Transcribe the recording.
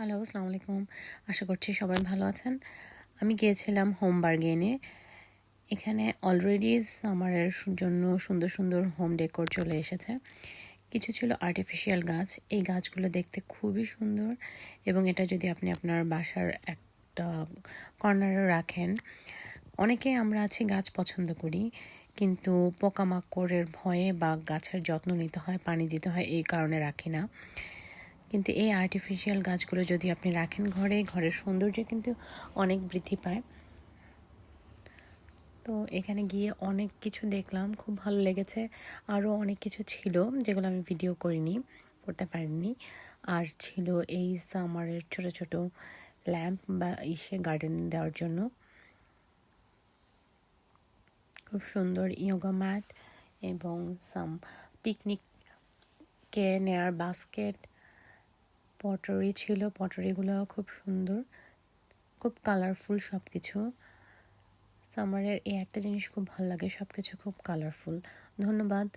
Hello, আসসালামু আলাইকুম। আশা করছি সবাই ভালো আছেন। আমি গিয়েছিলাম হোম বার্গেনে এখানে অলরেডি সামারের জন্য সুন্দর সুন্দর হোম ডেকোর চলে এসেছে। কিছু ছিল আর্টিফিশিয়াল গাছ। এই গাছগুলো দেখতে খুবই সুন্দর এবং এটা যদি আপনি আপনার বাসার একটা কর্নারে রাখেন, অনেকে আমরা আছি গাছ পছন্দ করি, কিন্তু পোকামাকড়ের ভয়ে বা গাছের যত্ন নিতে হয়, পানি দিতে হয়, এই কারণে রাখি না। কিন্তু এই আর্টিফিশিয়াল গাছগুলো যদি আপনি রাখেন ঘরে, ঘরের সৌন্দর্য কিন্তু অনেক বৃদ্ধি পায়। তো এখানে গিয়ে অনেক কিছু দেখলাম, খুব ভালো লেগেছে। আরও অনেক কিছু ছিল যেগুলো আমি ভিডিও করিনি করতে পারিনি। আর ছিল এই সামারের ছোট ছোট ল্যাম্প বা ইসে গার্ডেন দেওয়ার জন্য। খুব সুন্দর ইয়োগা ম্যাট এবং সাম পিকনিককে নেয়ার বাস্কেট পটরি ছিল। পটরিগুলো খুব সুন্দর, খুব কালারফুল সব কিছু সামারের এই একটা জিনিস খুব ভালো লাগে সব কিছু খুব কালারফুল ধন্যবাদ।